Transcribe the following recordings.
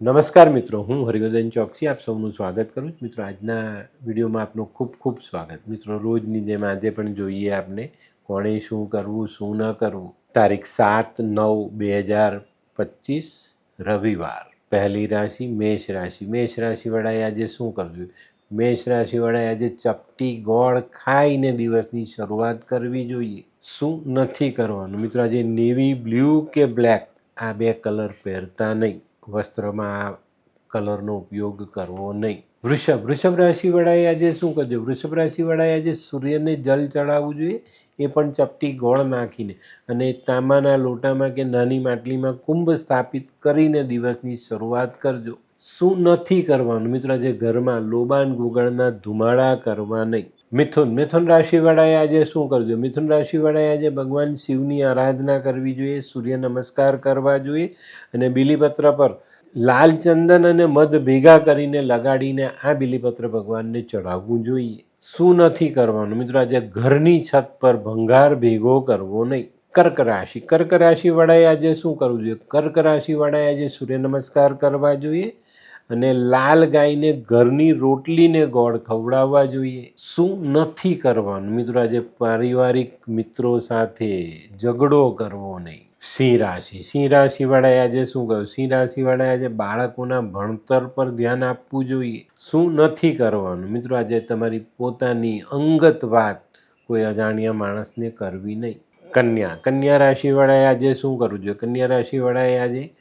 નમસ્કાર મિત્રો હું હરિવર્ધન ચોકસી આપ સૌનું સ્વાગત કરું છું। મિત્રો, આજના વિડીયોમાં આપનું ખૂબ ખૂબ સ્વાગત। મિત્રો, રોજની જેમ આજે પણ જોઈએ આપને કોણે શું કરવું, શું ન કરવું। તારીખ સાત નવ બે હજાર પચીસ, રવિવાર। પહેલી રાશિ મેષ રાશિ. મેષ રાશિવાળાએ આજે શું કરવું મેષ રાશિવાળાએ આજે ચપટી ગોળ ખાઈને દિવસની શરૂઆત કરવી જોઈએ। શું નથી કરવાનું? મિત્રો, આજે નેવી બ્લુ કે બ્લેક? આ બે કલર પહેરતા નહીં। વસ્ત્રમાં કલરનો ઉપયોગ કરવો નહીં. વૃષભ વૃષભ રાશિવાળાએ આજે શું કરજો? વૃષભ રાશિવાળાએ આજે સૂર્યને જલ ચડાવવું જોઈએ, એ પણ ચપટી ગોળ નાખીને અને તાંબાના લોટામાં કે નાની માટલીમાં કુંભ સ્થાપિત કરીને દિવસની શરૂઆત કરજો. શું નથી કરવાનું? મિત્રો, આજે ઘરમાં લોબાન ગુગળના ધુમાડા કરવા નહીં. મિથુન મિથુન રાશિવાળાએ આજે શું કરજો? મિથુન રાશિવાળાએ આજે ભગવાન શિવની આરાધના કરવી જોઈએ, સૂર્ય નમસ્કાર કરવા જોઈએ અને બિલીપત્ર પર લાલ ચંદન અને મધ ભેગા કરીને લગાડીને આ બિલીપત્ર ભગવાનને ચડાવવું જોઈએ. શું નથી કરવાનું? મિત્રો, આજે ઘરની છત પર ભંગાર ભેગો કરવો નહીં. કર્ક રાશિ. કર્ક રાશિવાળાએ આજે શું કરવું જોઈએ? કર્ક રાશિવાળાએ આજે સૂર્ય નમસ્કાર કરવા જોઈએ અને લાલ ગાયને ઘરની રોટલીને ગોળ ખવડાવવા જોઈએ. શું નથી કરવાનું? મિત્રો, આજે પારિવારિક મિત્રો સાથે ઝઘડો કરવો નહીં. સિંહ રાશિ. સિંહ રાશિવાળાએ આજે શું કહ્યું? સિંહ રાશિવાળાએ આજે બાળકોના ભણતર પર ધ્યાન આપવું જોઈએ. શું નથી કરવાનું? મિત્રો, આજે તમારી પોતાની અંગત વાત કોઈ અજાણ્યા માણસને કરવી નહીં. કન્યા. કન્યા રાશિવાળાએ આજે શું કરવું જોઈએ? કન્યા રાશિવાળાએ આજે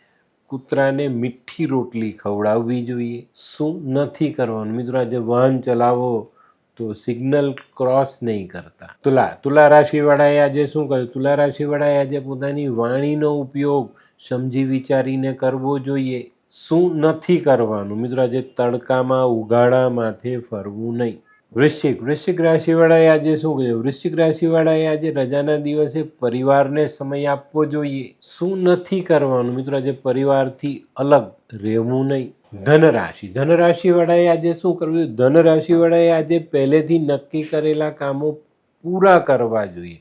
કૂતરાને મીઠી રોટલી ખવડાવવી જોઈએ. શું નથી કરવાનું? મિત્રો, આજે વાહન ચલાવો તો સિગ્નલ ક્રોસ નહીં કરતા. તુલા તુલા રાશિવાળાએ આજે શું કર્યું તુલા રાશિવાળાએ આજે પોતાની વાણીનો ઉપયોગ સમજી વિચારીને કરવો જોઈએ. શું નથી કરવાનું? મિત્રો, આજે તડકામાં, ઉઘાડા માથે ફરવું નહીં. વૃશ્ચિક. વૃશ્ચિક રાશિવાળાએ આજે શું કહ્યું? વૃશ્ચિક રાશિવાળાએ આજે રજાના દિવસે પરિવારને સમય આપવો જોઈએ. શું નથી કરવાનું? મિત્રો, આજે પરિવારથી અલગ રહેવું નહીં. ધનરાશિ. ધનરાશિવાળાએ આજે શું કરવું ધનરાશિવાળાએ આજે પહેલેથી નક્કી કરેલા કામો પૂરા કરવા જોઈએ.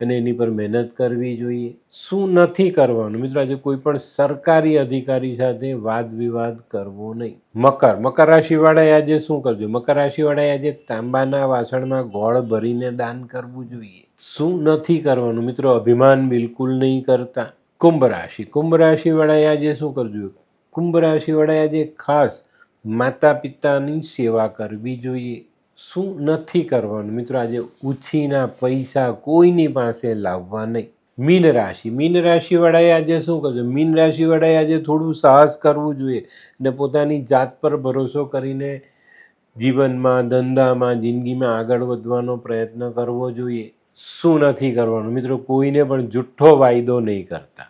અને એની પર મહેનત કરવી જોઈએ. શું નથી કરવાનું? મિત્રો, આજે કોઈ પણ સરકારી અધિકારી સાથે વાદ વિવાદ કરવો નહીં. મકર. મકર રાશિવાળાએ આજે શું કરજો? મકર રાશિવાળાએ આજે તાંબાના વાસણમાં ગોળ ભરીને દાન કરવું જોઈએ. શું નથી કરવાનું? મિત્રો, અભિમાન બિલકુલ નહીં કરતા. કુંભ રાશિ. કુંભ રાશિવાળાએ આજે શું કરજો? કુંભ રાશિવાળાએ આજે ખાસ માતા પિતાની સેવા કરવી જોઈએ. શું નથી કરવાનું? મિત્રો, આજે ઉછીના પૈસા કોઈની પાસે લાવવા નહીં. મીન રાશિ. મીન રાશિવાળાએ આજે શું કરવું મીન રાશિવાળાએ આજે થોડું સાહસ કરવું જોઈએ અને પોતાની જાત પર ભરોસો કરીને જીવનમાં, ધંધામાં, જિંદગીમાં આગળ વધવાનો પ્રયત્ન કરવો જોઈએ. શું નથી કરવાનું? મિત્રો, કોઈને પણ જુઠ્ઠો વાયદો નહીં કરતા.